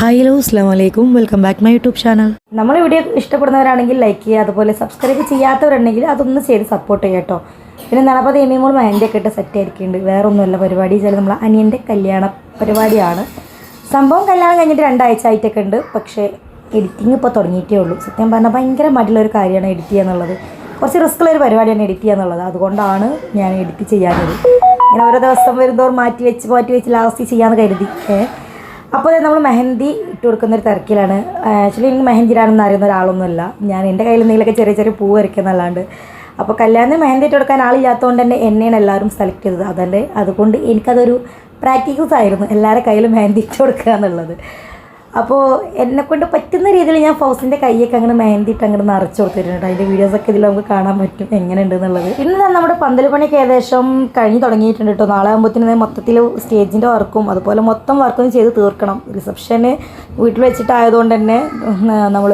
Hi hello അസ്ലാം വലൈക്കും welcome back my YouTube channel നമ്മളെ വീഡിയോ ഇഷ്ടപ്പെടുന്നവരാണെങ്കിൽ ലൈക്ക് ചെയ്യുക അതുപോലെ സബ്സ്ക്രൈബ് ചെയ്യാത്തവരുണ്ടെങ്കിൽ അതൊന്ന് ചെയ്ത് സപ്പോർട്ട് ചെയ്യുക കേട്ടോ പിന്നെ നടപ്പത് എമ്മിമോൾ മെഹന്തി ഒക്കെ ഇട്ട് സെറ്റ് ആയിരിക്കുന്നുണ്ട്. വേറൊന്നുമല്ല പരിപാടി വെച്ചാൽ നമ്മളെ അനിയന്റെ കല്യാണ പരിപാടിയാണ്. സംഭവം കല്യാണം കഴിഞ്ഞിട്ട് രണ്ടാഴ്ച ആയിട്ടൊക്കെ ഉണ്ട്. പക്ഷേ എഡിറ്റിംഗ് ഇപ്പോൾ തുടങ്ങിയിട്ടേ ഉള്ളൂ. സത്യം പറഞ്ഞാൽ ഭയങ്കര മടിയുള്ള ഒരു കാര്യമാണ് എഡിറ്റ് ചെയ്യുക എന്നുള്ളത്. കുറച്ച് റിസ്ക് ഉള്ള ഒരു പരിപാടിയാണ് എഡിറ്റ് ചെയ്യുക എന്നുള്ളത്. അതുകൊണ്ടാണ് ഞാൻ എഡിറ്റ് ചെയ്യാനുള്ളത് ഇങ്ങനെ ഓരോ ദിവസം വരുന്നതോറും മാറ്റി വെച്ച് മാറ്റി വെച്ച് ലാസ്റ്റ് ചെയ്യാമെന്ന് കരുതി. ഏഹ് അപ്പോൾ നമ്മൾ മെഹന്തി ഇട്ട് കൊടുക്കുന്ന ഒരു തിരക്കിലാണ് ആക്ച്വലി എനിക്ക് മെഹന്തി ഇടാനൊന്നും അറിയുന്ന ഒരാളൊന്നുമല്ല. ഞാൻ എന്റെ കയ്യിൽ എന്തെങ്കിലുമൊക്കെ ചെറിയ ചെറിയ പൂ വരയ്ക്കുന്നല്ലാണ്ട് അപ്പോൾ കല്യാണത്തിന് മെഹന്തി ഇട്ട് കൊടുക്കാൻ ആളില്ലാത്തതുകൊണ്ട് തന്നെ എന്നെയാണ് എല്ലാവരും സെലക്ട് ചെയ്തത്. അതല്ലേ അതുകൊണ്ട് എനിക്കതൊരു പ്രാക്ടീസ് ആയിരുന്നു എല്ലാവരുടെ കയ്യിലും മെഹന്തി ഇട്ട് കൊടുക്കുക എന്നുള്ളത്. അപ്പോൾ എന്നെക്കൊണ്ട് പറ്റുന്ന രീതിയിൽ ഞാൻ ഫൗസിന്റെ കൈയൊക്കെ അങ്ങനെ മേന്തിയിട്ട് അങ്ങനെ നിറച്ച് കൊടുത്തിട്ടുണ്ട് അതിന്റെ വീഡിയോസൊക്കെ ഇതിൽ നമുക്ക് കാണാൻ പറ്റും എങ്ങനെയുണ്ട് എന്നുള്ളത് ഇന്ന് നമ്മുടെ പന്തൽ പണിയൊക്കെ ഏകദേശം കഴിഞ്ഞ് തുടങ്ങിയിട്ടുണ്ട് കേട്ടോ. നാളെ ആകുമ്പോഴത്തേന് മൊത്തത്തിൽ സ്റ്റേജിന്റെ വർക്കും അതുപോലെ മൊത്തം വർക്കും ചെയ്ത് തീർക്കണം. റിസപ്ഷന് വീട്ടിൽ വെച്ചിട്ടായതുകൊണ്ട് തന്നെ നമ്മൾ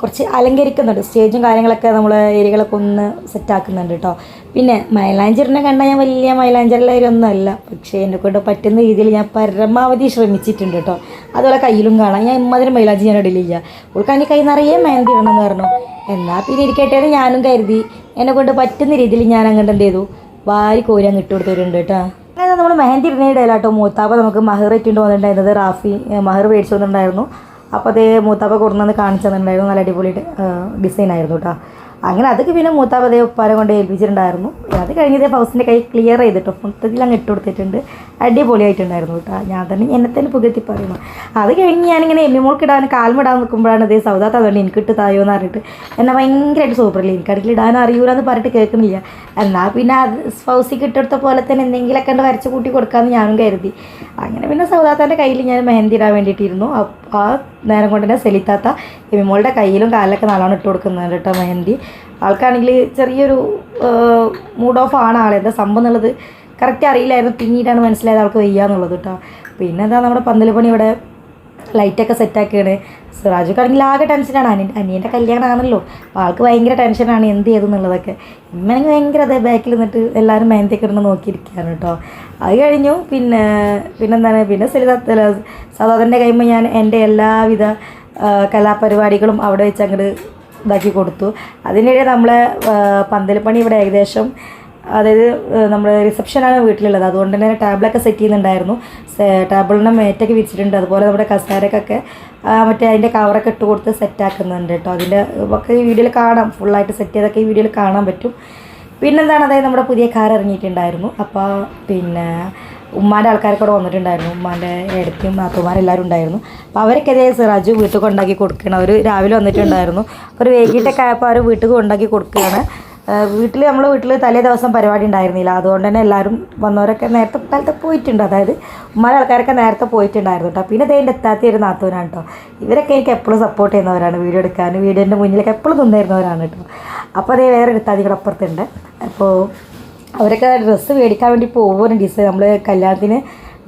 കുറച്ച് അലങ്കരിക്കുന്നുണ്ട്. സ്റ്റേജും കാര്യങ്ങളൊക്കെ നമ്മൾ ഏരിയകളൊക്കെ ഒന്ന് സെറ്റാക്കുന്നുണ്ട് കേട്ടോ. പിന്നെ മൈലാഞ്ചറിനെ കണ്ടാൽ ഞാൻ വലിയ മൈലാഞ്ചറിലൊന്നും അല്ല പക്ഷേ എന്നെ കൊണ്ട് പറ്റുന്ന രീതിയിൽ ഞാൻ പരമാവധി ശ്രമിച്ചിട്ടുണ്ട് കേട്ടോ അതുപോലെ കയ്യിലും കാണാം. ഞാൻ ഇമ്മതിന് മൈലാഞ്ചി ഞാൻ ഇടലില്ല. ഉൾക്കാനി കൈ നിറയെ മെഹന്തി ഇടണം എന്ന് പറഞ്ഞു. എന്നാൽ പിന്നെ ഇരിക്കട്ടെ എന്ന് ഞാനും കരുതി. എന്നെ കൊണ്ട് പറ്റുന്ന രീതിയിൽ ഞാൻ അങ്ങോട്ട് എന്ത് ചെയ്തു? വാരി കോരി അങ്ങ് ഇട്ട് കൊടുത്തിട്ടുണ്ട് കേട്ടോ അങ്ങനെ നമ്മൾ മെഹന്തി ഇടുന്നതിടയില്ല കേട്ടോ മൂത്താപ്പ നമുക്ക് മഹർ ഇട്ടിട്ട് വന്നിട്ടുണ്ടായിരുന്നത്. റാഫി മഹർ മേടിച്ചു വന്നിട്ടുണ്ടായിരുന്നു. അപ്പോൾ അതേ മൂത്താപ്പ കൊടുന്നത് കാണിച്ചു തന്നിട്ടുണ്ടായിരുന്നു. നല്ല അടിപൊളി ഡിസൈൻ ആയിരുന്നു കേട്ടോ അങ്ങനെ അതൊക്കെ പിന്നെ മൂത്താപതയെ ഉപ്പാരം കൊണ്ട് ഏൽപ്പിച്ചിട്ടുണ്ടായിരുന്നു. അത് കഴിഞ്ഞതേ ഫൗസിന്റെ കൈ ക്ലിയർ ചെയ്തിട്ടോ മൊത്തത്തിൽ അങ്ങ് ഇട്ട് കൊടുത്തിട്ടുണ്ട്. അടിപൊളിയായിട്ടുണ്ടായിരുന്നു കേട്ടോ. ഞാൻ തന്നെ എന്നെ തന്നെ പുകഴ്ത്തി പറയുന്നു. അത് കഴിഞ്ഞ് ഞാനിങ്ങനെ എമ്മിമോൾക്ക് ഇടാൻ കാൽമിടാൻ നിൽക്കുമ്പോഴാണ് ഇതേ സൗദാത്ത അതുകൊണ്ട് എനിക്ക് ഇട്ട് തായോ എന്ന് പറഞ്ഞിട്ട് എന്നെ ഭയങ്കരമായിട്ട് സൂപ്പറില്ല എനിക്കടുക്കിൽ ഇടാൻ അറിയൂല എന്ന് പറഞ്ഞിട്ട് കേൾക്കുന്നില്ല. എന്നാൽ പിന്നെ അത് ഫൗസിക്ക് ഇട്ടെടുത്ത പോലെ തന്നെ എന്തെങ്കിലുമൊക്കെ ഉണ്ട് വരച്ച് കൂട്ടി കൊടുക്കാമെന്ന് ഞാനും കരുതി. അങ്ങനെ പിന്നെ സൗദാത്താന്റെ കയ്യിൽ ഞാൻ മെഹന്തി ഇടാൻ വേണ്ടിയിട്ടിരുന്നു. ആ നേരം കൊണ്ട് തന്നെ സെലിത്താത്ത എമ്മിമോളുടെ കയ്യിലും കാലിലൊക്കെ നല്ലോണം ഇട്ട് കൊടുക്കുന്നുണ്ട് കേട്ടോ മെഹന്തി. ആൾക്കാണെങ്കിൽ ചെറിയൊരു മൂഡ് ഓഫ് ആണ് ആൾ എന്താ സംഭവം എന്നുള്ളത് കറക്റ്റ് അറിയില്ലായിരുന്നു. പിന്നീടാണ് മനസ്സിലായത് ആൾക്ക് വയ്യ എന്നുള്ളത് കേട്ടോ പിന്നെ എന്താ നമ്മുടെ പന്തൽ പണി ഇവിടെ ലൈറ്റൊക്കെ സെറ്റാക്കിയാണ് സിറാജുക്കാണെങ്കിൽ ആകെ ടെൻഷനാണ് അനിയൻ അനിയന്റെ കല്യാണമാണല്ലോ അപ്പോൾ ആൾക്ക് ഭയങ്കര ടെൻഷനാണ് എന്ത് ചെയ്തു എന്നുള്ളതൊക്കെ. ഇമ്മനെങ്കിൽ ഭയങ്കര അതേ ബാക്കിൽ നിന്നിട്ട് എല്ലാവരും മെഹന്തിയൊക്കെ ഇടുന്ന് നോക്കിയിരിക്കുകയാണ് കേട്ടോ അത് കഴിഞ്ഞു. പിന്നെ പിന്നെന്താണ്? പിന്നെ സരിത സദാതന്റെ കഴിയുമ്പോൾ ഞാൻ എന്റെ എല്ലാവിധ കലാപരിപാടികളും അവിടെ വെച്ച് അങ്ങോട്ട് ഇതാക്കി കൊടുത്തു. അതിനിടെ നമ്മൾ പന്തൽ പണി ഇവിടെ ഏകദേശം അതായത് നമ്മൾ റിസപ്ഷനാണ് വീട്ടിലുള്ളത്. അതുകൊണ്ട് തന്നെ ടേബിളൊക്കെ സെറ്റ് ചെയ്യുന്നുണ്ടായിരുന്നു. ടേബിളിന്റെ മേറ്റൊക്കെ വിരിച്ചിട്ടുണ്ട്. അതുപോലെ നമ്മുടെ കസേരക്കൊക്കെ മറ്റേ അതിന്റെ കവറൊക്കെ ഇട്ട് കൊടുത്ത് സെറ്റാക്കുന്നുണ്ട് കേട്ടോ. അതിന്റെ ഒക്കെ ഈ വീഡിയോയിൽ കാണാം. ഫുള്ളായിട്ട് സെറ്റ് ചെയ്തൊക്കെ ഈ വീഡിയോയിൽ കാണാൻ പറ്റും. പിന്നെന്താണ്? അതായത് നമ്മുടെ പുതിയ കാർ ഇറങ്ങിയിട്ടുണ്ടായിരുന്നു. അപ്പോൾ പിന്നെ ഉമ്മാന്റെ ആൾക്കാരൊക്കെ ഇവിടെ വന്നിട്ടുണ്ടായിരുന്നു. ഉമ്മാന്റെ ഏടത്തിയും നാത്തുമാരെല്ലാവരും ഉണ്ടായിരുന്നു. അപ്പോൾ അവരൊക്കെ സിറാജ് വീട്ടിൽ കൊണ്ടാക്കി കൊടുക്കുകയാണ്. അവർ രാവിലെ വന്നിട്ടുണ്ടായിരുന്നു. അപ്പോൾ ഒരു വൈകിട്ടൊക്കെ ആയപ്പോൾ അവർ വീട്ടിൽ കൊണ്ടാക്കി കൊടുക്കുകയാണ്. വീട്ടിൽ നമ്മൾ വീട്ടിൽ തലേ ദിവസം പരിപാടി ഉണ്ടായിരുന്നില്ല. അതുകൊണ്ട് തന്നെ എല്ലാവരും വന്നവരൊക്കെ നേരത്തെ കാലത്ത് പോയിട്ടുണ്ട്. അതായത് ഉമ്മാരെ ആൾക്കാരൊക്കെ നേരത്തെ പോയിട്ടുണ്ടായിരുന്നു കേട്ടോ. പിന്നെ ഇതേ എത്താത്ത ഒരു നാത്തൂനാണ് കേട്ടോ. ഇവരൊക്കെ എനിക്ക് എപ്പോഴും സപ്പോർട്ട് ചെയ്യുന്നവരാണ് വീഡിയോ എടുക്കാൻ. വീഡിയോന്റെ മുന്നിലൊക്കെ എപ്പോഴും നിന്നിരുന്നവരാണ് കേട്ടോ. അപ്പോൾ അതേ വേറെ എടുത്താതികളപ്പുറത്തുണ്ട് അപ്പോൾ അവരൊക്കെ ഡ്രസ്സ് മേടിക്കാൻ വേണ്ടി പോകുന്ന ഡിസൈൻ നമ്മൾ കല്യാണത്തിന്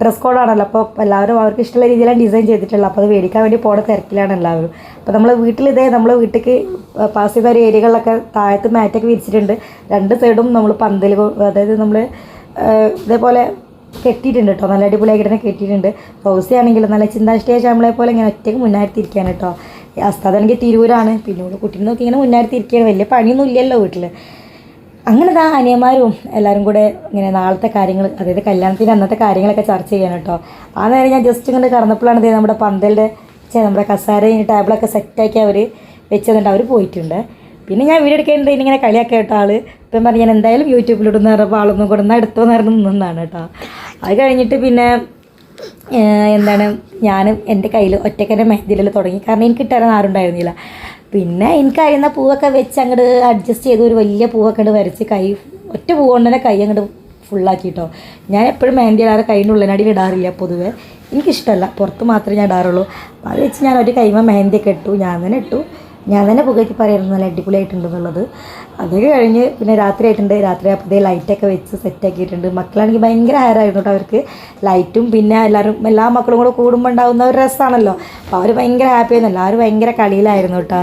ഡ്രസ് കോഡാണല്ലോ അപ്പോൾ എല്ലാവരും അവർക്ക് ഇഷ്ടമുള്ള രീതിയിലാണ് ഡിസൈൻ ചെയ്തിട്ടുള്ളത്. അപ്പോൾ അത് മേടിക്കാൻ വേണ്ടി പോണ തിരക്കിലാണ് എല്ലാവരും. അപ്പോൾ നമ്മൾ വീട്ടിൽ ഇതേ നമ്മൾ വീട്ടിലേക്ക് പാസ് ചെയ്ത ഒരു ഏരിയകളിലൊക്കെ താഴത്ത് മാറ്റൊക്കെ വിരിച്ചിട്ടുണ്ട്. രണ്ട് സൈഡും നമ്മൾ പന്തൽ അതായത് നമ്മൾ ഇതേപോലെ കെട്ടിയിട്ടുണ്ട് കേട്ടോ നല്ല അടിപൊളിയായിട്ട് തന്നെ കെട്ടിയിട്ടുണ്ട്. ഫൗസി ആണെങ്കിലും നല്ല ചിന്താ സ്റ്റേജ് നമ്മളെ പോലെ ഇങ്ങനെ ഒറ്റയ്ക്ക് മുന്നായിരത്തിരിക്കുകയാണ് കേട്ടോ അസ്താദാണെങ്കിൽ തിരൂരാണ്. പിന്നെ കുട്ടീനെ നോക്കി ഇങ്ങനെ മുന്നായിരത്തിരിക്കുകയാണ് വലിയ പണിയൊന്നും ഇല്ലല്ലോ വീട്ടിൽ അങ്ങനെ ആ അനിയന്മാരും എല്ലാവരും കൂടെ ഇങ്ങനെ നാളത്തെ കാര്യങ്ങൾ അതായത് കല്യാണത്തിന്റെ അന്നത്തെ കാര്യങ്ങളൊക്കെ ചർച്ച ചെയ്യണം കേട്ടോ ആ നേരം ഞാൻ ജസ്റ്റ് ഇങ്ങനെ കടന്നപ്പോഴാണ് നമ്മുടെ പന്തലിന്റെ ചെ നമ്മുടെ കസാരയും ടേബിളൊക്കെ സെറ്റാക്കി അവർ വെച്ചതുകൊണ്ട് അവർ പോയിട്ടുണ്ട്. പിന്നെ ഞാൻ വീഡിയോ എടുക്കേണ്ടത് ഇങ്ങനെ കളിയാക്കി കേട്ടോ ആൾ ഇപ്പം പറഞ്ഞു ഞാൻ എന്തായാലും യൂട്യൂബിലിടുന്ന പറഞ്ഞപ്പോൾ ആളൊന്നും കൊടുന്ന എടുത്തു നേരം നിന്നാണ് കേട്ടോ. അത് കഴിഞ്ഞിട്ട് പിന്നെ എന്താണ് ഞാൻ എന്റെ കയ്യിൽ ഒറ്റക്കന്റെ മെഹന്തിയിൽ തുടങ്ങി. കാരണം എനിക്ക് കിട്ടാൻ ആരുണ്ടായിരുന്നില്ല. പിന്നെ എനിക്ക് അറിയുന്ന പൂവൊക്കെ വെച്ച് അങ്ങോട്ട് അഡ്ജസ്റ്റ് ചെയ്ത് ഒരു വലിയ പൂവൊക്കെ അങ്ങോട്ട് വരച്ച് കൈ ഒറ്റ പൂ കൊണ്ട് തന്നെ കൈ അങ്ങോട്ട് ഫുള്ളാക്കി കേട്ടോ ഞാൻ എപ്പോഴും മെഹന്തി ഇടാറ് കൈന്റെ ഉള്ളിനടിയിൽ ഇടാറില്ല പൊതുവേ. എനിക്കിഷ്ടമല്ല പുറത്ത് മാത്രമേ ഞാൻ ഇടാറുള്ളൂ. അപ്പോൾ അത് വെച്ച് ഞാൻ ഒരു കൈമ മെഹന്തിയൊക്കെ ഇട്ടു. ഞാൻ തന്നെ ഇട്ടു. ഞാൻ തന്നെ പുകയ്ക്ക് പറയുന്നത് നല്ല അടിപൊളിയായിട്ടുണ്ടെന്നുള്ളത്. അതൊക്കെ കഴിഞ്ഞ് പിന്നെ രാത്രി ആയിട്ടുണ്ട്. രാത്രി അപ്പോഴത്തെ ലൈറ്റൊക്കെ വെച്ച് സെറ്റാക്കിയിട്ടുണ്ട് മക്കളാണെങ്കിൽ ഭയങ്കര ഹയറായിരുന്നു കേട്ടോ അവർക്ക്. ലൈറ്റും പിന്നെ എല്ലാവരും എല്ലാ മക്കളും കൂടെ കൂടുമ്പോൾ ഉണ്ടാകുന്ന ഒരു രസമാണല്ലോ അപ്പോൾ അവർ ഭയങ്കര ഹാപ്പിയായിരുന്നു എല്ലാവരും ഭയങ്കര കളിയിലായിരുന്നു കേട്ടോ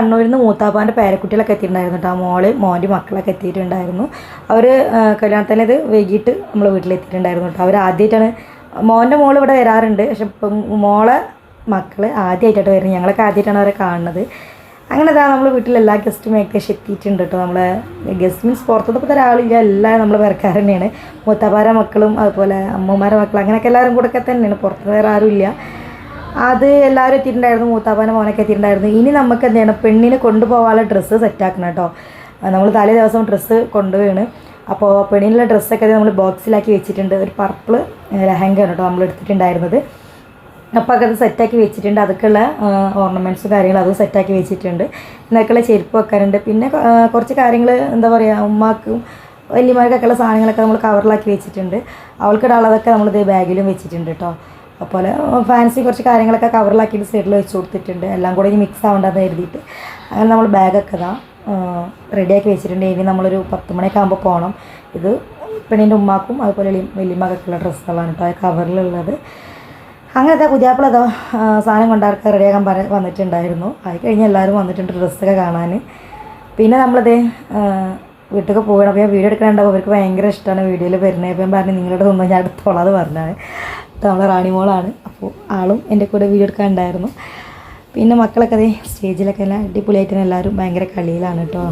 കണ്ണൂരിൽ നിന്ന് മൂത്താപ്പാന്റെ പേരക്കുട്ടികളൊക്കെ എത്തിയിട്ടുണ്ടായിരുന്നു കേട്ടോ. മോൾ മോന്റെ മക്കളൊക്കെ എത്തിയിട്ടുണ്ടായിരുന്നു. അവർ കല്യാണത്തിന് ഇത് വൈകിട്ട് നമ്മൾ വീട്ടിലെത്തിയിട്ടുണ്ടായിരുന്നു കേട്ടോ. അവർ ആദ്യമായിട്ടാണ് മോന്റെ മോൾ ഇവിടെ വരാറുണ്ട്. പക്ഷെ ഇപ്പം മോളെ മക്കൾ ആദ്യമായിട്ടാണ് വരുന്നത്. ഞങ്ങളൊക്കെ ആദ്യമായിട്ടാണ് അവരെ കാണുന്നത്. അങ്ങനെ ഇതാ നമ്മൾ വീട്ടിൽ എല്ലാ ഗസ്റ്റും ഏകദേശം എത്തിയിട്ടുണ്ട് കേട്ടോ നമ്മളെ. ഗസ്റ്റ് മീൻസ് പുറത്തുനിന്ന് ഇപ്പോൾ ഒരാളില്ല എല്ലാം നമ്മൾ പേർക്കാർ തന്നെയാണ്. മൂത്താപ്പാര മക്കളും അതുപോലെ അമ്മമാരെ മക്കളും അങ്ങനെയൊക്കെ എല്ലാവരും കൂടെ ഒക്കെ തന്നെയാണ്. പുറത്ത് വേറെ ആരുമില്ല അത് എല്ലാവരും എത്തിയിട്ടുണ്ടായിരുന്നു മൂത്താപ്പാന്റെ മോനൊക്കെ എത്തിയിട്ടുണ്ടായിരുന്നു. ഇനി നമുക്ക് എന്ത് ചെയ്യണം? പെണ്ണിനെ കൊണ്ടുപോകാനുള്ള ഡ്രസ്സ് സെറ്റാക്കണം കേട്ടോ. നമ്മൾ തലേ ദിവസം ഡ്രസ്സ് കൊണ്ടുപോയാണ് അപ്പോൾ പെണ്ണിനുള്ള ഡ്രസ്സൊക്കെ നമ്മൾ ബോക്സിലാക്കി വെച്ചിട്ടുണ്ട്. ഒരു പർപ്പിൾ ലെഹങ്കയാണ് കേട്ടോ നമ്മൾ എടുത്തിട്ടുണ്ടായിരുന്നത്. അപ്പോൾ അത് സെറ്റാക്കി വെച്ചിട്ടുണ്ട്. അതൊക്കെയുള്ള ഓർണമെന്റ്സും കാര്യങ്ങളും അതും സെറ്റാക്കി വെച്ചിട്ടുണ്ട്. എന്നൊക്കെയുള്ള ചെരുപ്പ് വെക്കാറുണ്ട് പിന്നെ കുറച്ച് കാര്യങ്ങൾ എന്താ പറയുക ഉമ്മാക്കും വലിയമാർക്കൊക്കെയുള്ള സാധനങ്ങളൊക്കെ നമ്മൾ കവറിലാക്കി വെച്ചിട്ടുണ്ട്. അവൾക്കിടാനുള്ളതൊക്കെ നമ്മളിത് ബാഗിലും വെച്ചിട്ടുണ്ട് കേട്ടോ. അതുപോലെ ഫാൻസി കുറച്ച് കാര്യങ്ങളൊക്കെ കവറിലാക്കിയിട്ട് സൈഡിൽ വെച്ച് കൊടുത്തിട്ടുണ്ട്. എല്ലാം കൂടെ ഇനി മിക്സ് ആവേണ്ടതെന്ന് കരുതിയിട്ട്. അങ്ങനെ നമ്മൾ ബാഗൊക്കെ ഇതാ റെഡിയാക്കി വെച്ചിട്ടുണ്ട്. ഇനി നമ്മളൊരു പത്ത് മണിയൊക്കെ ആകുമ്പോൾ പോകണം ഇത് പെണ്ണിന്റെ ഉമ്മാക്കും അതുപോലെ വലിയമ്മക്കൊക്കെയുള്ള ഡ്രസ്സുകളാണ് കേട്ടോ കവറിലുള്ളത് അങ്ങനത്തെ പുതിയാപ്പിളതോ സാധനം കൊണ്ടാർക്ക് റെഡിയാക്കാൻ പറ വന്നിട്ടുണ്ടായിരുന്നു. അത് കഴിഞ്ഞ് എല്ലാവരും വന്നിട്ടുണ്ട് ഡ്രസ്സൊക്കെ കാണാൻ പിന്നെ നമ്മളത് വീട്ടിലേക്ക് പോകണം അപ്പോൾ ഞാൻ വീഡിയോ എടുക്കാനുണ്ടാവും അവർക്ക് ഭയങ്കര ഇഷ്ടമാണ് വീഡിയോയിൽ വരുന്നത്. അപ്പം പറഞ്ഞു നിങ്ങളുടെ ഒന്നും ഞാൻ എടുത്തോളാം അത് പറഞ്ഞാണ്. ഇത് നമ്മളെ റാണിമോളാണ് അപ്പോൾ ആളും എന്റെ കൂടെ വീഡിയോ എടുക്കാനുണ്ടായിരുന്നു. പിന്നെ മക്കളൊക്കെ അതേ സ്റ്റേജിലൊക്കെ എല്ലാം അടിപൊളിയായിട്ട് എല്ലാവരും ഭയങ്കര കളിയിലാണ് കേട്ടോ.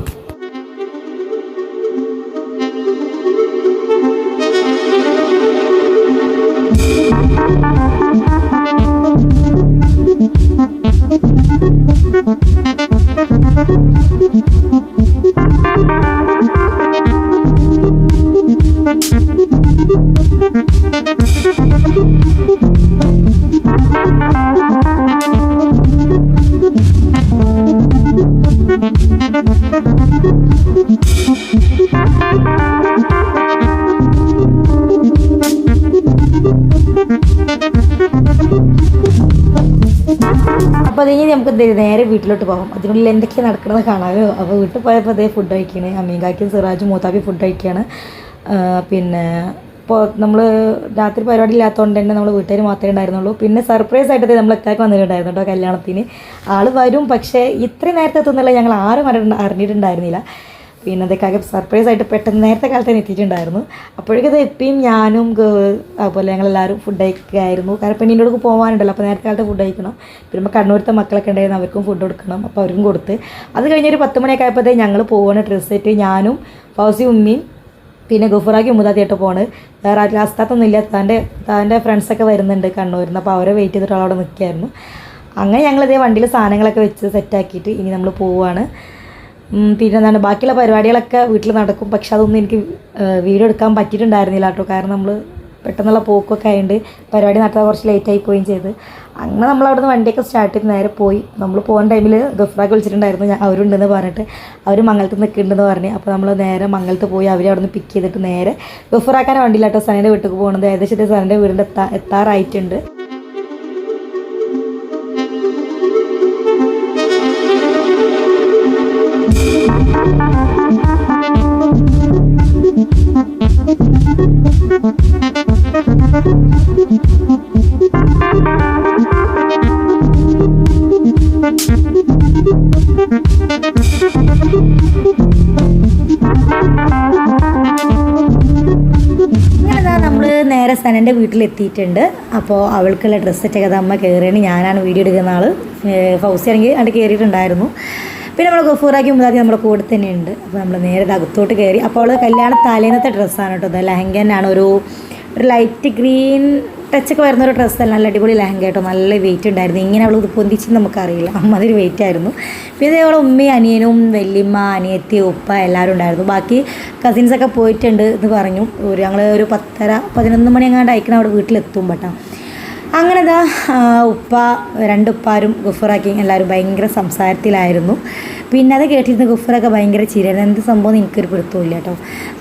അപ്പോൾ അത് കഴിഞ്ഞ് നമുക്ക് നേരെ വീട്ടിലോട്ട് പോകാം. അതിനുള്ളിൽ എന്തൊക്കെയാണ് നടക്കുന്നത് കാണാമല്ലോ അപ്പോൾ വീട്ടിൽ പോയപ്പോൾ അതേ ഫുഡ് കഴിക്കണേ. അമീങ്കാക്കും സിറാജും മൂത്താപ്പി ഫുഡ് കഴിക്കുകയാണ് പിന്നെ ഇപ്പോൾ നമ്മൾ രാത്രി പരിപാടി ഇല്ലാത്തതുകൊണ്ട് തന്നെ നമ്മൾ വീട്ടുകാർ മാത്രമേ ഉണ്ടായിരുന്നുള്ളൂ. പിന്നെ സർപ്രൈസ് ആയിട്ട് നമ്മൾ എക്കാക്ക് വന്നിട്ടുണ്ടായിരുന്നു കേട്ടോ കല്യാണത്തിന്. ആൾ വരും പക്ഷേ ഇത്രയും നേരത്തെ എത്തുന്നില്ല ഞങ്ങൾ ആരും അറിഞ്ഞ- അറിഞ്ഞിട്ടുണ്ടായിരുന്നില്ല. പിന്നെ അതൊക്കെ സർപ്രൈസ് ആയിട്ട് പെട്ടെന്ന് നേരത്തെ കാലത്ത് തന്നെ എത്തിയിട്ടുണ്ടായിരുന്നു. അപ്പോഴേക്കും അത് എപ്പിയും ഞാനും അതുപോലെ ഞങ്ങളെല്ലാവരും ഫുഡ് കഴിക്കുകയായിരുന്നു കാരണം പെണ്ണിന്റെ അടുക്ക് പോകാനുണ്ടല്ലോ അപ്പോൾ നേരത്തെ കാലത്ത് ഫുഡ് കഴിക്കണം. പിന്നെ കണ്ണൂരത്തെ മക്കളൊക്കെ ഉണ്ടായിരുന്നു അവർക്കും ഫുഡ് കൊടുക്കണം അപ്പോൾ അവർക്കും കൊടുത്ത്. അത് കഴിഞ്ഞ് ഒരു പത്ത് മണിയൊക്കെ ആയപ്പോഴത്തേ ഞങ്ങൾ പോവാണ് ഡ്രസ്സ് ഇട്ട് ഞാനും ഫൗസി ഉമ്മയും പിന്നെ ഗുഫറാക്കി ഉമ്മദാത്തിയായിട്ട് പോണ് വേറെ അസ്താത്തൊന്നുമില്ല. താന്റെ താന്റെ ഫ്രണ്ട്സൊക്കെ വരുന്നുണ്ട് കണ്ണൂരിൽ നിന്ന് അപ്പോൾ അവരെ വെയിറ്റ് ചെയ്തിട്ട് അവിടെ നിൽക്കുകയായിരുന്നു. അങ്ങനെ ഞങ്ങളിതേ വണ്ടിയിൽ സാധനങ്ങളൊക്കെ വെച്ച് സെറ്റാക്കിയിട്ട് ഇനി നമ്മൾ പോവുകയാണ് പിന്നെ എന്താണ് ബാക്കിയുള്ള പരിപാടികളൊക്കെ വീട്ടിൽ നടക്കും. പക്ഷെ അതൊന്നും എനിക്ക് വീഡിയോ എടുക്കാൻ പറ്റിയിട്ടുണ്ടായിരുന്നില്ല കേട്ടോ. കാരണം നമ്മൾ പെട്ടെന്നുള്ള പോക്കൊക്കെ ആയതുകൊണ്ട് പരിപാടി നടത്താൻ കുറച്ച് ലേറ്റ് ആയി പോവുകയും ചെയ്ത്. അങ്ങനെ നമ്മൾ അവിടുന്ന് വണ്ടിയൊക്കെ സ്റ്റാർട്ട് ചെയ്ത് നേരെ പോയി. നമ്മൾ പോകുന്ന ടൈമിൽ ഗഫ്രാക്ക് വിളിച്ചിട്ടുണ്ടായിരുന്നു. ഞാൻ അവരുണ്ടെന്ന് പറഞ്ഞിട്ട്. അവർ മംഗലത്ത് നിൽക്കുന്നുണ്ടെന്ന് പറഞ്ഞ്. അപ്പോൾ നമ്മൾ നേരെ മംഗലത്ത് പോയി അവരെ നിന്ന് പിക്ക് ചെയ്തിട്ട് നേരെ ഗഫ്രാക്കാൻ വണ്ടിയിലാട്ടോ സനയുടെ വീട്ടിൽ പോകുന്നത് ഏകദേശം സനയുടെ വീടിന്റെ എത്താ എത്താറായിട്ടുണ്ട്. നേരെ സനന്റെ വീട്ടിലെത്തിയിട്ടുണ്ട്. അപ്പോൾ അവൾക്കുള്ള ഡ്രസ്സൊക്കെ അത് അമ്മ കയറിയാണ് ഞാനാണ് വീഡിയോ എടുക്കുന്ന ആൾ ഫൗസി ആണെങ്കിൽ അവിടെ കയറിയിട്ടുണ്ടായിരുന്നു പിന്നെ നമ്മൾ ഗഫൂറാക്കി മുതാക്കി നമ്മുടെ കൂടെ തന്നെയുണ്ട്. അപ്പോൾ നമ്മൾ നേരെ അകത്തോട്ട് കയറി. അപ്പോൾ അവൾ കല്യാണ തലേന്നത്തെ ഡ്രസ്സാണ് കേട്ടോ. അത് തന്നെയാണ് ഒരു ഒരു ലൈറ്റ് ഗ്രീൻ ടച്ചൊക്കെ വരുന്ന ഒരു ഡ്രസ്സല്ല നല്ല അടിപൊളി ലഹങ്ക കേട്ടോ. നല്ല വെയിറ്റ് ഉണ്ടായിരുന്നു. ഇങ്ങനെ അവൾ ഇത് പൊന്തിച്ച് നമുക്കറിയില്ല. അമ്മതിരി വെയിറ്റ് ആയിരുന്നു. പിന്നെ അതേപോലെ ഉമ്മയും അനിയനും വല്യമ്മ അനിയത്തി ഉപ്പ എല്ലാവരും ഉണ്ടായിരുന്നു. ബാക്കി കസിൻസൊക്കെ പോയിട്ടുണ്ട് എന്ന് പറഞ്ഞു. ഒരു ഞങ്ങൾ ഒരു പത്തര പതിനൊന്ന് മണി എങ്ങാണ്ട് അയക്കണം അവിടെ വീട്ടിലെത്തും പെട്ടോ അങ്ങനെ ദാ ഉപ്പ രണ്ടുപ്പാരും ഗുഫറാക്കി എല്ലാവരും ഭയങ്കര സംസാരത്തിലായിരുന്നു. പിന്നെ അത് കേട്ടിരുന്ന ഗുഫറൊക്കെ ഭയങ്കര ചിരിയായിരുന്നു. എന്ത് സംഭവം എനിക്ക് എനിക്കൊരു പിടുത്തമില്ല കേട്ടോ.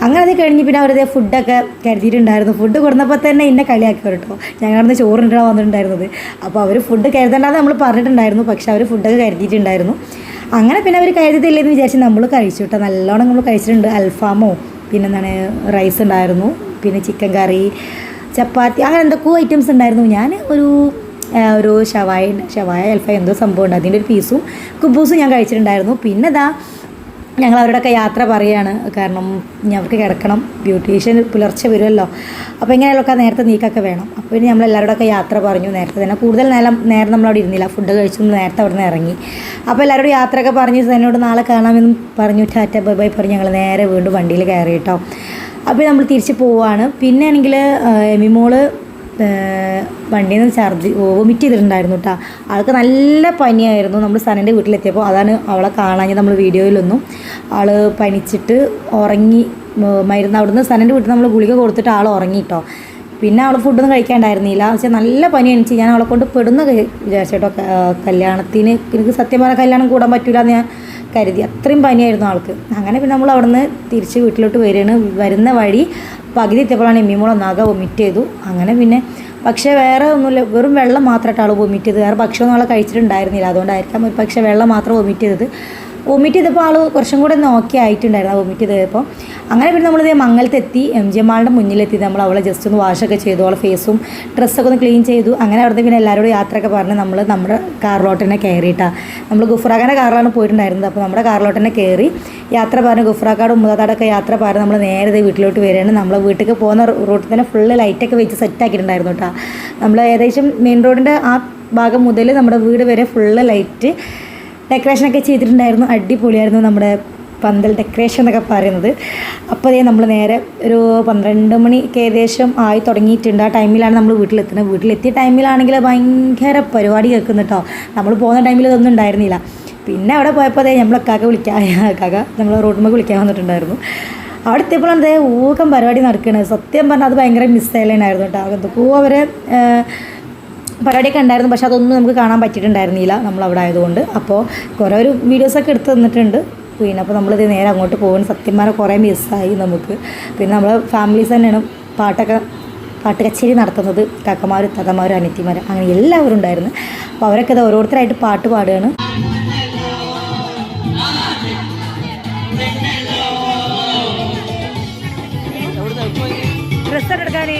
അങ്ങനെ അത് കഴിഞ്ഞ് പിന്നെ അവരുടെ ഫുഡൊക്കെ കരുതിയിട്ടുണ്ടായിരുന്നു. ഫുഡ് കൊടുന്നപ്പോൾ തന്നെ എന്നെ കളിയാക്കി കേട്ടോ. ഞങ്ങളന്ന് ചോറിട്ടാണ് വന്നിട്ടുണ്ടായിരുന്നത്. അപ്പോൾ അവർ ഫുഡ് കരുതണ്ടെന്ന് നമ്മൾ പറഞ്ഞിട്ടുണ്ടായിരുന്നു. പക്ഷേ അവർ ഫുഡൊക്കെ കരുതിയിട്ടുണ്ടായിരുന്നു. അങ്ങനെ പിന്നെ അവർ കരുതിയില്ലെന്ന് വിചാരിച്ച് നമ്മൾ കഴിച്ചു കേട്ടോ. നല്ലോണം നമ്മൾ കഴിച്ചിട്ടുണ്ട്. അൽഫാമോ പിന്നെന്താണ് റൈസ് ഉണ്ടായിരുന്നു. പിന്നെ ചിക്കൻ കറി ചപ്പാത്തി അങ്ങനെ എന്തൊക്കെയോ ഐറ്റംസ് ഉണ്ടായിരുന്നു. ഞാൻ ഒരു ഒരു ഷവായ ഷവായ അൽഫ എന്തോ സംഭവം ഉണ്ട് അതിന്റെ ഒരു പീസും കുബൂസും ഞാൻ കഴിച്ചിട്ടുണ്ടായിരുന്നു. പിന്നെ ഇതാ ഞങ്ങൾ അവരോടൊക്കെ യാത്ര പറയുകയാണ് കാരണം ഞങ്ങൾക്ക് കിടക്കണം. ബ്യൂട്ടീഷ്യൻ പുലർച്ചെ വരുമല്ലോ. അപ്പോൾ ഇങ്ങനെയുള്ളൊക്കെ നേരത്തെ നീക്കൊക്കെ വേണം. അപ്പോൾ പിന്നെ നമ്മൾ എല്ലാവരോടൊക്കെ യാത്ര പറഞ്ഞു നേരത്തെ തന്നെ. കൂടുതൽ നേരം നേരം നമ്മൾ അവിടെ ഇരുന്നില്ല. ഫുഡ് കഴിച്ചു നേരത്തെ അവിടെ നിന്ന് ഇറങ്ങി. അപ്പോൾ എല്ലാവരോടും യാത്രയൊക്കെ പറഞ്ഞ് എന്നോട് നാളെ കാണാമെന്നും പറഞ്ഞു. ടാറ്റ ബൈ ബൈ പറഞ്ഞ് ഞങ്ങൾ നേരെ വീണ്ടും വണ്ടിയിൽ കയറി കേട്ടോ. അപ്പോൾ നമ്മൾ തിരിച്ച് പോവുകയാണ് പിന്നെ ആണെങ്കിൽ എമിമോൾ വണ്ടിയിൽ നിന്ന് ചാർജ് വൊമിറ്റ് ചെയ്തിട്ടുണ്ടായിരുന്നു കേട്ടോ ആൾക്ക് നല്ല പനിയായിരുന്നു. നമ്മൾ സനന്റെ വീട്ടിലെത്തിയപ്പോൾ അതാണ് അവളെ കാണാൻ നമ്മൾ വീഡിയോയിലൊന്നും ആൾ പനിച്ചിട്ട് ഉറങ്ങി മരുന്ന് അവിടുന്ന് സനന്റെ വീട്ടിൽ നമ്മൾ ഗുളിക കൊടുത്തിട്ട് ആൾ ഉറങ്ങി കേട്ടോ പിന്നെ അവൾ ഫുഡൊന്നും കഴിക്കാണ്ടായിരുന്നില്ല. പക്ഷേ നല്ല പനി എനിക്ക് ഞാൻ അവളെ കൊണ്ട് പെടുന്ന വിചാരിച്ചേട്ടോ കല്യാണത്തിന്. എനിക്ക് സത്യം പറഞ്ഞാൽ കല്യാണം കൂടാൻ പറ്റില്ല എന്ന് ഞാൻ കരുതി. അത്രയും പനിയായിരുന്നു ആൾക്ക്. അങ്ങനെ പിന്നെ നമ്മൾ അവിടുന്ന് തിരിച്ച് വീട്ടിലോട്ട് വരികയാണ്. വരുന്ന വഴി പകുതി എത്തിയപ്പോഴാണ് എമ്മിമോളെ നഖ വൊമിറ്റ് ചെയ്തു. അങ്ങനെ പിന്നെ പക്ഷേ വേറെ ഒന്നുമില്ല. വെറും വെള്ളം മാത്രമായിട്ട് ആൾ വൊമിറ്റ് ചെയ്തത്. വേറെ ഭക്ഷണം ആളെ കഴിച്ചിട്ടുണ്ടായിരുന്നില്ല. അതുകൊണ്ടായിരിക്കാം ഒരു പക്ഷേ വെള്ളം മാത്രം വൊമിറ്റ് ചെയ്തത്. വൊമിറ്റ് ചെയ്തപ്പോൾ ആൾ കുറച്ചും കൂടെ നോക്കി ആയിട്ടുണ്ടായിരുന്നു വൊമിറ്റ് ചെയ്തപ്പോൾ അങ്ങനെ പിന്നെ നമ്മളിത് മംഗലത്തെത്തി എം ജി എമ്മാളുടെ മുന്നിലെത്തി. നമ്മൾ അവളെ ജസ്റ്റ് ഒന്ന് വാഷൊക്കെ ചെയ്തു അവളെ ഫേസും ഡ്രസ്സൊക്കെ ഒന്ന് ക്ലീൻ ചെയ്തു. അങ്ങനെ അവിടുന്ന് പിന്നെ എല്ലാവരോടും യാത്രയൊക്കെ പറഞ്ഞ് നമ്മൾ നമ്മുടെ കാറിലോട്ട് തന്നെ കയറിയിട്ടാണ് നമ്മൾ ഗുഫ്രാഖാന്റെ കാറിലാണ് പോയിട്ടുണ്ടായിരുന്നത്. അപ്പോൾ നമ്മുടെ കാറിലോട്ട് തന്നെ കയറി യാത്ര പറഞ്ഞ് ഗുഫ്രാക്കാട് ഉമ്മതാടൊക്കെ യാത്ര പറഞ്ഞ് നമ്മൾ നേരെ വീട്ടിലോട്ട് വരികയാണ്. നമ്മൾ വീട്ടിലേക്ക് പോകുന്ന റൂട്ടിൽ തന്നെ ഫുള്ള് ലൈറ്റൊക്കെ വെച്ച് സെറ്റ് ആക്കിയിട്ടുണ്ടായിരുന്നു കേട്ടോ നമ്മൾ ഏകദേശം മെയിൻ റോഡിന്റെ ആ ഭാഗം മുതൽ നമ്മുടെ വീട് വരെ ഫുള്ള് ലൈറ്റ് ഡെക്കറേഷനൊക്കെ ചെയ്തിട്ടുണ്ടായിരുന്നു. അടിപൊളിയായിരുന്നു നമ്മുടെ പന്തൽ ഡെക്കറേഷൻ എന്നൊക്കെ പറയുന്നത്. അപ്പോൾ അതേ നമ്മൾ നേരെ ഒരു പന്ത്രണ്ട് മണിക്ക് ഏകദേശം ആയി തുടങ്ങിയിട്ടുണ്ട്. ആ ടൈമിലാണ് നമ്മൾ വീട്ടിലെത്തുന്നത്. വീട്ടിലെത്തിയ ടൈമിലാണെങ്കിൽ ഭയങ്കര പരിപാടി കേൾക്കുന്നു കേട്ടോ നമ്മൾ പോകുന്ന ടൈമിൽ ഇതൊന്നും ഉണ്ടായിരുന്നില്ല. പിന്നെ അവിടെ പോയപ്പോൾ അതേ നമ്മൾ കാക്ക വിളിക്കാൻ കാക്ക നമ്മൾ റോഡുമ്പോൾ വിളിക്കാൻ വന്നിട്ടുണ്ടായിരുന്നു. അവിടെ എത്തിയപ്പോഴാണ് അതേ ഊക്കം പരിപാടി നടക്കുന്നത് സത്യം പറഞ്ഞാൽ അത് ഭയങ്കര മിസ്സൈലായിരുന്നു കേട്ടോ എന്തൊക്കെയോ അവരെ പരിപാടിയൊക്കെ ഉണ്ടായിരുന്നു പക്ഷെ അതൊന്നും നമുക്ക് കാണാൻ പറ്റിയിട്ടുണ്ടായിരുന്നില്ല നമ്മൾ അവിടെ ആയതുകൊണ്ട് അപ്പോൾ കുറേ ഒരു വീഡിയോസൊക്കെ എടുത്ത് തന്നിട്ടുണ്ട്. പിന്നെ അപ്പോൾ നമ്മളിത് നേരെ അങ്ങോട്ട് പോകുന്നു സത്യന്മാരെ കുറേ മിസ്സായി നമുക്ക്. പിന്നെ നമ്മളെ ഫാമിലീസ് തന്നെയാണ് പാട്ടൊക്കെ പാട്ട് കച്ചേരി നടത്തുന്നത്. കാക്കമാരും തകമാർ അനിയത്തിമാരും അങ്ങനെ എല്ലാവരും ഉണ്ടായിരുന്നു. അപ്പോൾ അവരൊക്കെ ഇത് ഓരോരുത്തരായിട്ട് പാട്ട് പാടുകയാണ്. ഡ്രസ്സൊക്കെ എടുക്കാനേ?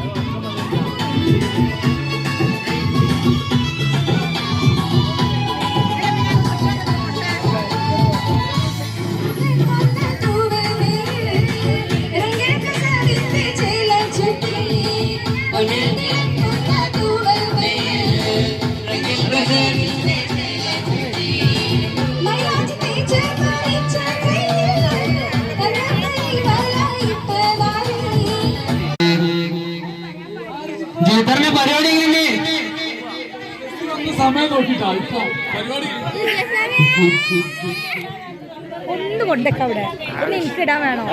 ഒന്ന് കൊണ്ടൊക്കെ അവിടെ. എനിക്ക് ഇടാൻ വേണോ?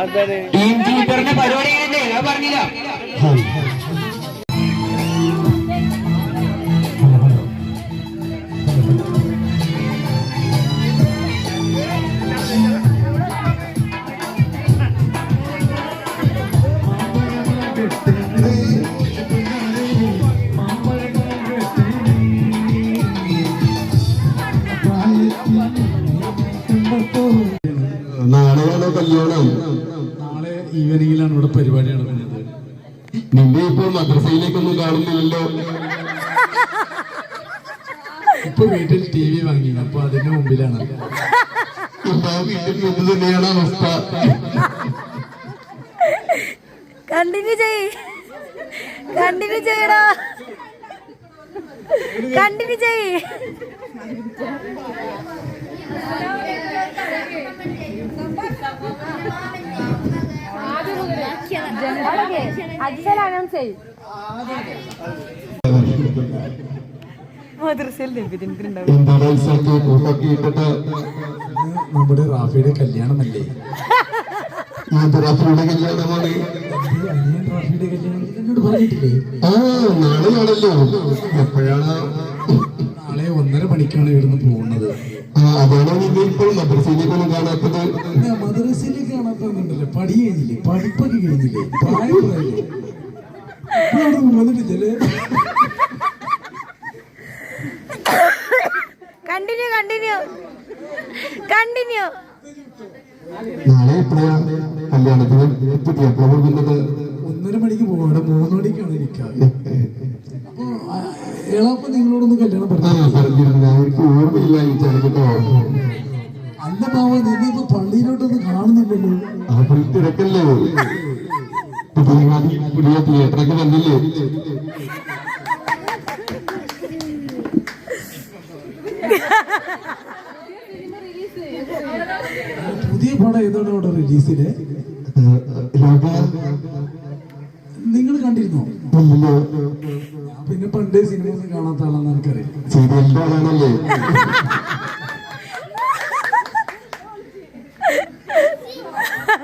ടീം ജൂപ്പറിന്റെ പരിപാടി എങ്ങനെ ഞാൻ പറഞ്ഞില്ല. മദ്രസയിലേക്കൊന്നും കാണുന്നില്ലല്ലോ. ഇപ്പൊ വീട്ടിൽ ടി വി വാങ്ങി അപ്പൊ അതിന്റെ മുമ്പിലാണ്. വീട്ടിൽ തന്നെയാണ് അവസ്ഥ. കണ്ടിന്യൂ ചെയ് കണ്ടിന്യൂ ചെയ്യടാ. കണ്ടിന്യൂ ചെയ് ഇട്ടിട്ട് നമ്മുടെ റാഫിയുടെ കല്യാണമല്ലേ റാഫിയുടെ കല്യാണമാണ് റാഫിയുടെ കല്യാണം നാളെയാണല്ലോ. എപ്പോഴാണ്? നാളെ ഒന്നര മണിക്കാണ് ഇവിടുന്ന് പോകുന്നത്. ആ അതാണോ നിങ്ങൾ ഇപ്പോൾ മദ്രസയിലേക്കൊന്നും കാണാത്തത്. മദ്രസയിലേക്ക് കാണാത്തതുണ്ടല്ലേ പടി കഴിഞ്ഞില്ലേ? പഠിപ്പൊക്കെ കഴിഞ്ഞില്ലേ? പ്രായം വന്നിട്ടില്ലേ കണ്ടിന്യൂ കണ്ടിന്യൂ കണ്ടിന്യൂ നാളെ എപ്പോഴാ? കല്യാണത്തിന് പുതിയ ഒന്നര മണിക്ക് പോവാണ്. അവിടെ മൂന്ന് മണിക്കാണ് ഇരിക്കാറ് അപ്പൊ എളാപ്പ നിങ്ങളോടൊന്ന് കല്യാണം പറഞ്ഞിരുന്നു. എനിക്ക് ഓർമ്മയില്ല ഈ ചെറുക്കട്ടോ അല്ല ബാവ നിന്നെ ഇപ്പൊ പള്ളിയിലോട്ടൊന്നും കാണുന്നില്ലല്ലോ. ഫുൾ തിരക്കല്ലേ? പുതിയ തിയേറ്ററൊക്കെ വന്നില്ലേ? പുതിയ പടം ഏതാണ് അവിടെ റിലീസിൽ? നിങ്ങൾ കണ്ടിരുന്നോ? പിന്നെ പണ്ടേ സിനിമ ഒന്നും കാണാത്ത ആളാന്ന് എനിക്കറിയാം. സീരിയലിന്റെ ആളാണല്ലേ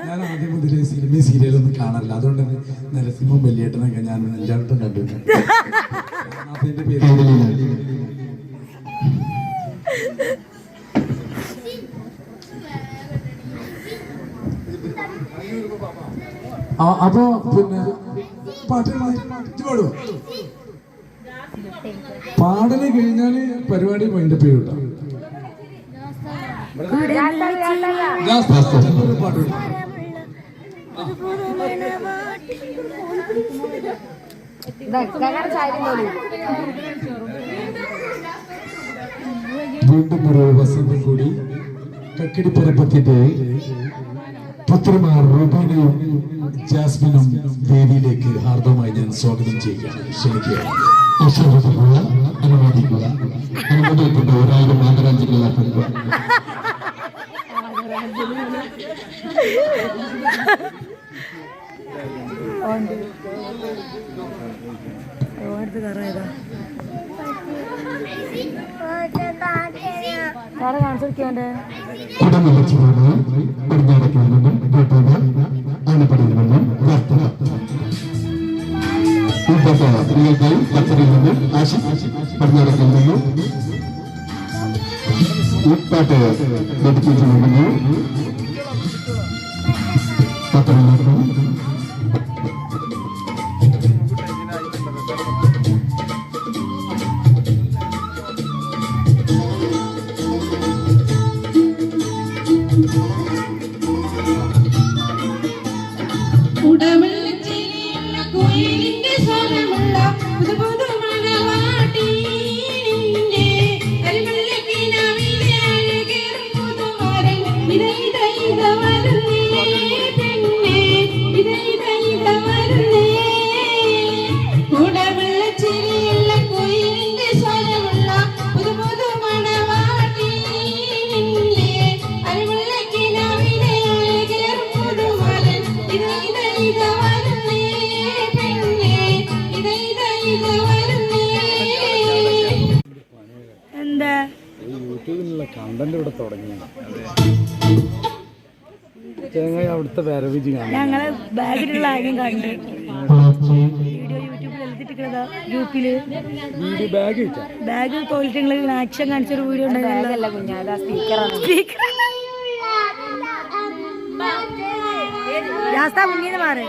ഞാൻ ആദ്യം മുതലേ സിനിമ സീരിയലൊന്നും കാണാറില്ല. അതുകൊണ്ട് തന്നെ നരസിംഹം വലിയേട്ടനൊക്കെ ഞാൻ എല്ലായിടത്തും കണ്ടിട്ടുണ്ട്. അതിന്റെ പേര് അപ്പൊ പിന്നെ പാട്ടുകൾ പാടുവോ? പാടൽ കഴിഞ്ഞാൽ പരിപാടി മൈൻഡ് ചെയ്യൂട്ടോ പാട്ട് വീണ്ടും ഒരു വസന്തം കൂടി. കക്കിടിപ്പരപ്പത്തിന്റെ പുത്രമാർ റുബീനയും ജാസ്മിനും വേദിയിലേക്ക് ഹാർദവമായി ഞാൻ സ്വാഗതം ചെയ്യുകയാണ് ക്ഷണിക്കുക ആശീർവദിക്കുക അനുമോദിക്കുക അനുമോദിക്കുന്ന ഒരായിരം ആദരാഞ്ജലികൾ അർപ്പിക്കുക ഓടുത്ത് കറയതാ സാറ് ഈ പാട്ട് ലഭിച്ചു കണ്ട്. വീഡിയോ യൂട്യൂബിൽ എഴുതിട്ടിരിക്കുന്നതാ ഗ്രൂപ്പിൽ വീഡിയോ ബാഗ് ബാഗ് തോലിട്ടുള്ള ആക്ഷൻ കാണിച്ചൊരു വീഡിയോ ഉണ്ടായിരുന്നല്ലോ സ്പീക്കർ ജാസ്ത മുന്നിന്ന് മാറ്.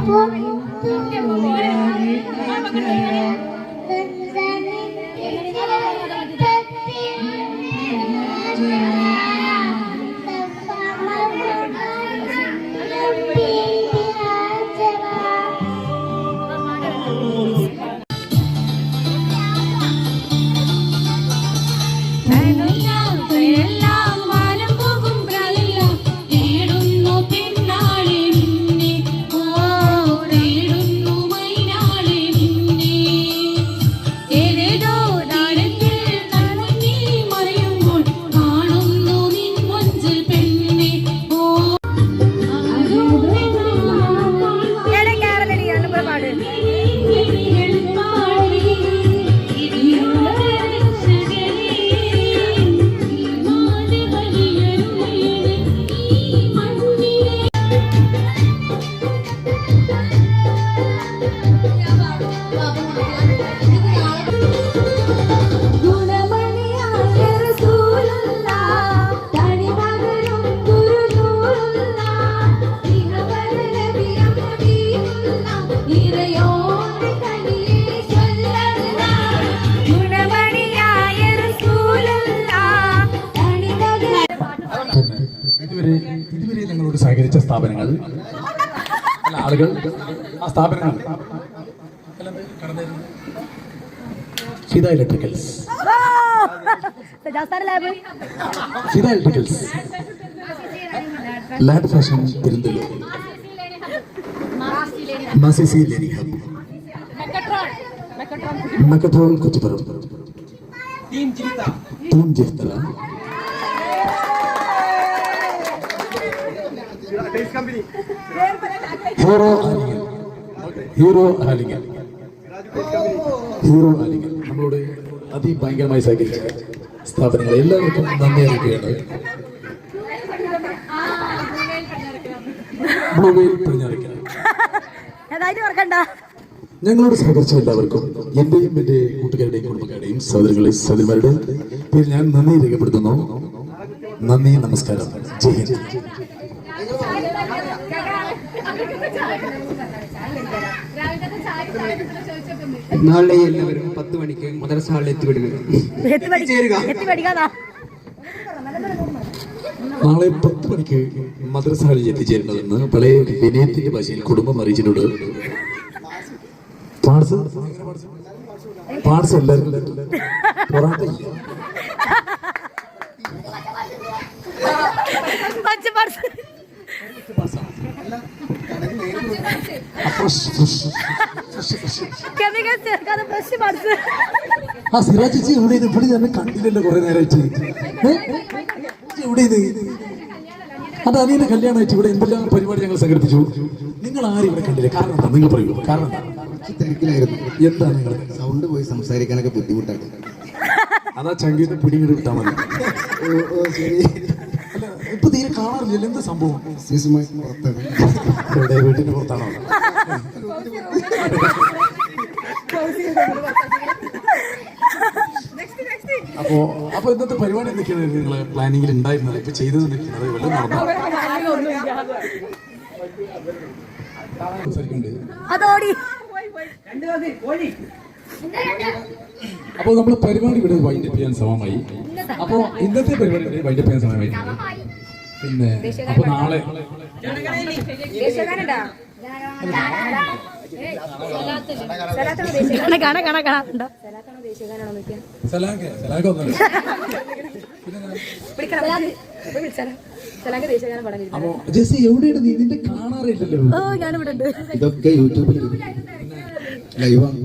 Thank Hallelujah. സ്ഥാപനങ്ങൾ. അല്ല ആളുകൾ ആ സ്ഥാപനങ്ങൾ. സീത ഇലക്ട്രിക്കൽസ്. സീത ഇലക്ട്രിക്കൽസ്. ലാഡ് ഫാഷൻ പെരുന്തല്ലൂർ മാസിസി ഹബ്. മെക്കട്രോൺ. കുറ്റിപ്പുറം. ടീം ജിഫ്തല ഹീറോ ആലിംഗൻ. ഹീറോ ആലിംഗൻ. ഹീറോ ആലിംഗൻ. നമ്മളോട് അതിഭയങ്കരമായി സഹകരിച്ച സ്ഥാപനങ്ങൾ എല്ലാവർക്കും നന്ദി അറിയിക്കുകയാണ്. ബ്ലൂവെയിൽ ഞങ്ങളോട് സഹകരിച്ച എല്ലാവർക്കും എന്റെയും എന്റെ കൂട്ടുകാരുടെയും കുടുംബക്കാരുടെയും സഹോദരങ്ങളെ സഹോദരന്മാരുടെ പേര് ഞാൻ നന്ദി രേഖപ്പെടുത്തുന്നു. നന്ദി നമസ്കാരം. ജയ് ഹിന്ദ്. നാളെ എല്ലാവരും പത്ത് മണിക്ക് മദ്രസ ഹാളിൽ എത്തിവിടുക എത്തിപ്പടിക്കാതാ നാളെ പത്ത് മണിക്ക് മദ്രസ ഹാളിൽ എത്തിച്ചേരുന്നതെന്ന് പഴയ വിനയത്തിന്റെ ഭാഷയിൽ കുടുംബം അറിയിച്ചിട്ടുണ്ട്. പാർസൽ പൊറാട്ട. ആ, സിറാജ് ചേച്ചി എവിടെ ഇവിടെ ഞാൻ കണ്ടില്ലല്ലോ കുറെ നേരമായിട്ട് എവിടെ അത് അനിയന്റെ കല്യാണമായിട്ട് ഇവിടെ എന്തെല്ലാം പരിപാടി ഞങ്ങൾ സംഘടിപ്പിച്ചു? നിങ്ങൾ ആരും ഇവിടെ കണ്ടില്ല. കാരണം എന്താ? നിങ്ങൾ പറയൂ. കാരണം എന്താ? തിരക്കിലായിരുന്നു. എന്താണ് നിങ്ങൾ? സൗണ്ട് പോയി സംസാരിക്കാനൊക്കെ ബുദ്ധിമുട്ടാണ്. അതാ ചങ്കിന്ന് പിടിങ്ങിട്ട് വിട്ടാൽ മതി. ഇപ്പൊ തീരെ കാണാറില്ല എന്ത് സംഭവം? ബിസിനസ്സുമായി പുറത്താണ് ഇവിടെ വീട്ടിന്റെ പുറത്താണോ? അപ്പോ അപ്പൊ ഇന്നത്തെ പരിപാടി എന്തൊക്കെയാണ് നിങ്ങളെ പ്ലാനിങ്ങിൽ ഉണ്ടായിരുന്നത്? ഇപ്പൊ ചെയ്തത് എന്തൊക്കെയാണ് അത് വല്ലതും നടന്നോ അപ്പോൾ നമ്മൾ പരിപാടി ഇവിടെ വൈൻഡപ്പ് ചെയ്യാൻ സമയമായി. അപ്പോൾ ഇന്നത്തെ പരിപാടി വൈൻഡപ്പ് ചെയ്യാൻ സമയമായിട്ടുണ്ട് പിന്നെ അപ്പൊ നാളെ ജെസ്സി എവിടെയാണ് നീ? നിന്റെ കാണാറില്ലല്ലോ ഇതൊക്കെ യൂട്യൂബിൽ ലൈവാണ്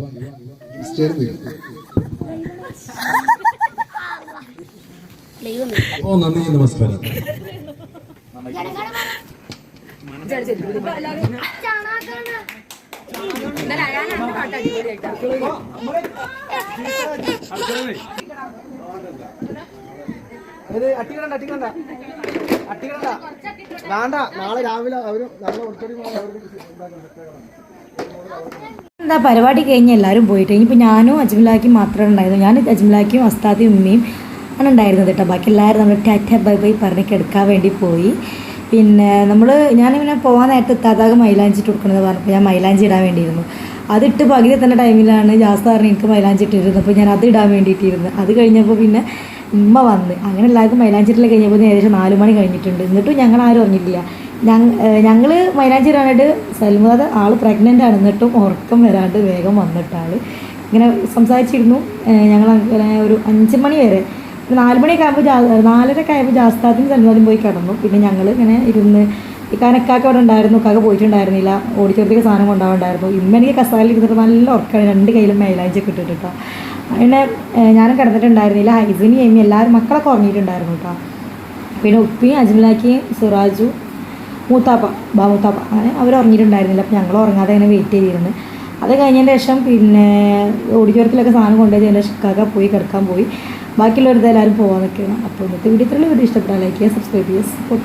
ഓ നന്ദി നമസ്കാരം ഇത് അട്ടിക്കണ്ട അട്ടിക്കണ്ട അട്ടിക്കണ്ട വേണ്ട. നാളെ രാവിലെ അവർ നാളെ ഓഡിറ്റോറിയം എന്താ പരിപാടി കഴിഞ്ഞ് എല്ലാവരും പോയിട്ട്? ഇനിയിപ്പോൾ ഞാനും അജ്മലാക്കിയും മാത്രമേ ഉണ്ടായിരുന്നു ഞാൻ അജ്മലാക്കിയും അസ്താദിയും ഉമ്മയും ആണ് ഉണ്ടായിരുന്നത് കേട്ടോ. ബാക്കി എല്ലാവരും നമ്മൾ ടാറ്റ ബൈ ബൈ പറഞ്ഞ് കിടക്കാൻ വേണ്ടി പോയി. പിന്നെ നമ്മൾ ഞാനിങ്ങനെ പോകാൻ നേരത്തെ എത്താതാകെ മൈലാഞ്ചി ഇട്ട് കൊടുക്കണമെന്ന് പറഞ്ഞപ്പോൾ ഞാൻ മൈലാഞ്ചി ഇടാൻ വേണ്ടിയിരുന്നു. അതിട്ട് പകുതി തന്നെ ടൈമിലാണ് ജാസ് പറഞ്ഞ് എനിക്ക് മൈലാഞ്ചി ഇട്ടിരുന്നത്. അപ്പോൾ ഞാൻ അത് ഇടാൻ വേണ്ടിയിട്ടിരുന്നു. അത് കഴിഞ്ഞപ്പോൾ പിന്നെ ഉമ്മ വന്ന് അങ്ങനെ എല്ലാവർക്കും മൈലാഞ്ചിട്ടിൽ കഴിഞ്ഞപ്പോൾ ഏകദേശം നാല് മണി കഴിഞ്ഞിട്ടുണ്ട്. എന്നിട്ടും ഞങ്ങൾ ആരും അറിഞ്ഞിട്ടില്ല ഞങ്ങൾ മൈലാഞ്ചി ഇടാനായിട്ട് സൽമുദാദ് ആൾ പ്രഗ്നന്റ് ആണ്. എന്നിട്ടും ഉറക്കം വരാണ്ട് വേഗം വന്നിട്ടാൾ ഇങ്ങനെ സംസാരിച്ചിരുന്നു. ഞങ്ങൾ അങ്ങനെ ഒരു അഞ്ച് മണി വരെ നാല് മണിയൊക്കെ ആകുമ്പോൾ ജാ നാലരയൊക്കെ ആയപ്പോൾ ജാസ്താദിനും സൽമാദിനും പോയി കിടന്നു. പിന്നെ ഞങ്ങൾ ഇങ്ങനെ ഇരുന്ന് ഈ കാനക്കാക്ക അവിടെ ഉണ്ടായിരുന്നു. കാക്ക പോയിട്ടുണ്ടായിരുന്നില്ല. ഓടിച്ചോടത്തേക്ക് സാധനം കൊണ്ടാവുണ്ടായിരുന്നു ഇമ്മ എനിക്ക് കസാലിൽ ഇരുന്നിട്ട് നല്ല ഉറക്കമാണ് രണ്ട് കയ്യിലും മേലാഴ്ച ഒക്കെ ഇട്ടിട്ട് കേട്ടോ അങ്ങനെ ഞാനും കിടന്നിട്ടുണ്ടായിരുന്നില്ല. ഹൈസിനി എമ്മി എല്ലാവരും മക്കളൊക്കെ ഉറങ്ങിയിട്ടുണ്ടായിരുന്നു കേട്ടോ പിന്നെ ഉപ്പിയും അജ്മലാക്കിയും സുറാജു മൂത്താപ്പ ബാ മൂത്താപ്പ. അങ്ങനെ അവർ ഉറങ്ങിയിട്ടുണ്ടായിരുന്നില്ല. അപ്പോൾ ഞങ്ങൾ ഉറങ്ങാതെ അങ്ങനെ വെയിറ്റ് ചെയ്തിരുന്നു. അത് കഴിഞ്ഞതിന് ശേഷം പിന്നെ ഓഡിറ്റോറിയത്തിലൊക്കെ സാധനം കൊണ്ടുപോയതിന് ശേഷം കാക്ക പോയി കിടക്കാൻ പോയി. ബാക്കിയുള്ളവരുടെ എല്ലാവരും പോകാൻ നിൽക്കുകയാണ്. അപ്പോൾ ഇന്നത്തെ വീഡിയോ ഇത്രയും വീഡിയോ ഇഷ്ടപ്പെട്ടാൽ ലൈക്ക് ചെയ്യുക സബ്സ്ക്രൈബ് ചെയ്യുക സപ്പോർട്ട്